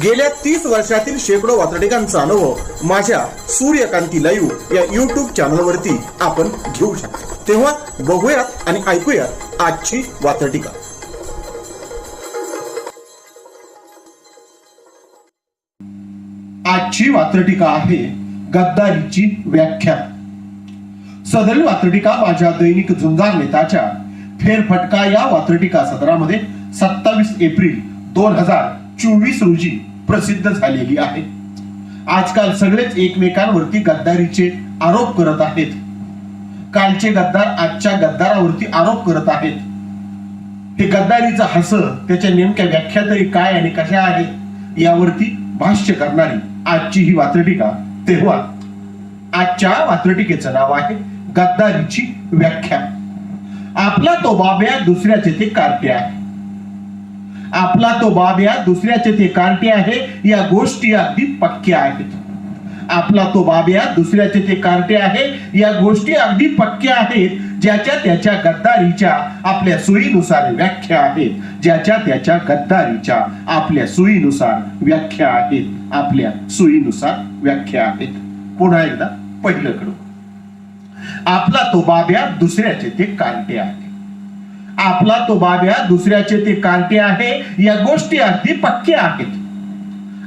गेल्या तीस वर्षातील शेकडो वातडिकांचा अनुभव माझ्या सूर्यकांती लाईव्ह या युट्यूब चॅनलवरती आपण घेऊ शकतो. तेव्हा बघूयात आणि ऐकूयात आजची वातडिका आजची वात्रटिका आहे गद्दारीची व्याख्या. सदरील वात्रटिका माझ्या दैनिक झुंजार नेताच्या फेरफटका या वात्रटिका सदरामध्ये सत्तावीस एप्रिल दोन हजार चोवीस रोजी प्रसिद्ध झालेली आहे आजकाल सगळेच एकमेकांवरती गद्दारीचे आरोप करत आहेत. कालचे गद्दार आजच्या गद्दारावरती आरोप करत आहेत. हे गद्दारीचं हस त्याच्या नेमक्या व्याख्या तरी काय आणि कशा आहे यावरती भाष्य करणारी आजची ही वात्रटिका तेव्हा. आजच्या वात्रटिकेचं नाव आहे गद्दारीची व्याख्या. आपला तो बाब्या दुसऱ्याचे ते कार्टे आहे. आपला तो बाब या दुसऱ्याचे ते कांटे आहे या गोष्टी अगदी पक्क्या आहेत. आपला तो बाब्या दुसऱ्याचे ते कार्टे आहे या गोष्टी अगदी पक्क्या आहेत ज्याच्या त्याच्या गद्दारीच्या आपल्या सोयीनुसार व्याख्या आहेत. ज्याच्या त्याच्या गद्दारीच्या आपल्या सोयीनुसार व्याख्या आहेत. आपल्या सोयीनुसार व्याख्या आहेत. पुन्हा एकदा पहिलं कडू. आपला तो बाब्या दुसऱ्याचे ते कार्टे आहे आपला तो बाब्या दुसऱ्याचे ते कांटे आहे या गोष्टी अगदी पक्क्या आहेत.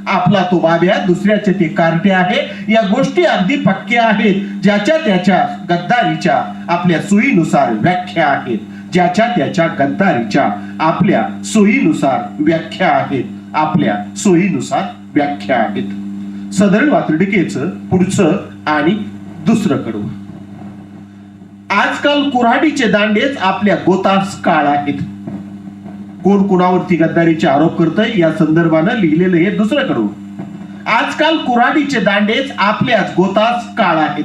आपला तो बाब्या दुसऱ्याचे ते कार्टे आहे या गोष्टी अगदी पक्क्या आहेत ज्याच्या त्याच्या गद्दारीच्या आपल्या सोयीनुसार व्याख्या आहेत. ज्याच्या त्याच्या गद्दारीच्या आपल्या सोयीनुसार व्याख्या आहेत. आपल्या सोयीनुसार व्याख्या आहेत. सदर वातडिकेचं पुढचं आणि दुसरं कडवं. आजकाल कुऱ्हाडीचे दांडेच आपल्या गोतास काळ आहेत. कोण कुणावरती गद्दारीचे आरोप करतय या संदर्भानं लिहिलेलं हे दुसरं कडू आजकाल कुऱ्हाडीचे दांडेच आपल्याच गोतास काळ आहेत.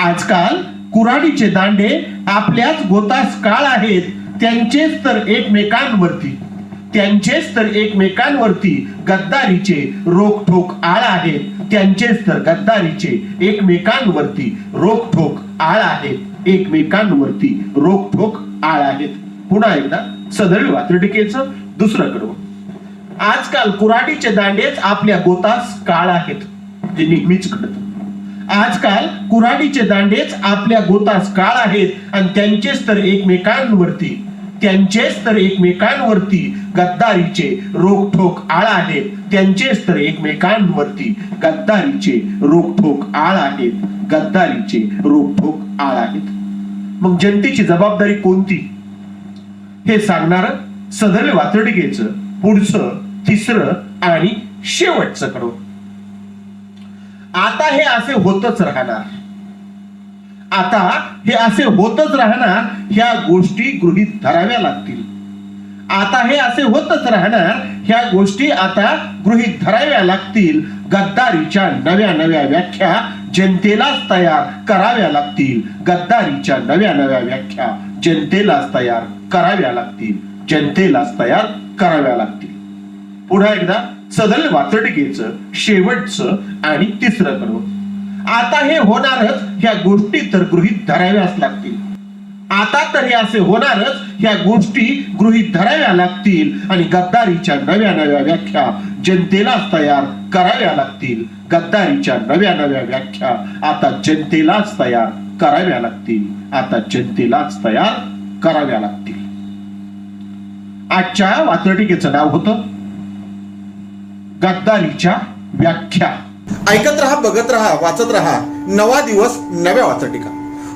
आजकाल कुऱ्हाडीचे दांडे आपल्याच गोतास काळ आहेत त्यांचेच तर एकमेकांवरती. त्यांचेच तर एकमेकांवरती गद्दारीचे रोखठोक आळ आहेत त्यांचेच तर गद्दारीचे एकमेकांवरती रोखठोक आळ आहेत. एकमेकांवरती रोखोक आळ आहेत. पुन्हा एकदा सदरील वात्रटिकेचं दुसरं कडवं. आजकाल कुऱ्हाडीचे दांडेच आपल्या गोतास काळ आहेत. जे नेहमीच घडत. आजकाल कुऱ्हाडीचे दांडेच आपल्या गोतास काळ आहेत आणि त्यांचेच तर एकमेकांवरती त्यांचेच तर एकमेकांवरती गद्दारीचे रोखोक आळ आहेत. त्यांचेच तर एकमेकांवरती गद्दारीचे रोखोक आळ आहेत. गद्दारीचे रोखोक आळ आहेत. मग जनतेची जबाबदारी कोणती? हे सांगणार सदर वातडगेच पुढचं तिसरं आणि शेवटचं कडवं. आता हे असे होतच राहणार. आता हे असे होतच राहणार ह्या गोष्टी गृहीत धराव्या लागतील. आता हे असे होतच राहणार ह्या गोष्टी आता गृहीत धराव्या लागतील गद्दारीच्या नव्या नव्या व्याख्या जनतेलाच तयार कराव्या लागतील. गद्दारीच्या नव्या नव्या व्याख्या जनतेलाच तयार कराव्या लागतील. जनतेलाच तयार कराव्या लागतील. पुन्हा एकदा सदल वाचडिकेचं शेवटचं आणि तिसरं कडवं आता हे होणारच ह्या गोष्टी तर गृहीत धराव्याच लागतील. आता तर हे असे होणारच ह्या गोष्टी गृहीत धराव्या लागतील. आणि गद्दारीच्या नव्या नव्या व्याख्या जनतेलाच तयार कराव्या लागतील. गद्दारीच्या नव्या नव्या व्याख्या आता जनतेलाच तयार कराव्या लागतील. आता जनतेलाच तयार कराव्या लागतील. आजच्या वात्रटिकेचं नाव होतं गद्दारीच्या व्याख्या. ऐकत रहा बघत रहा वाचत रहा. नवा दिवस नव्या वाचटिका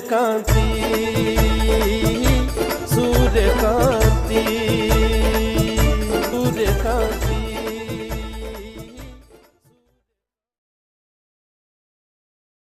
ಕಾಂತಿ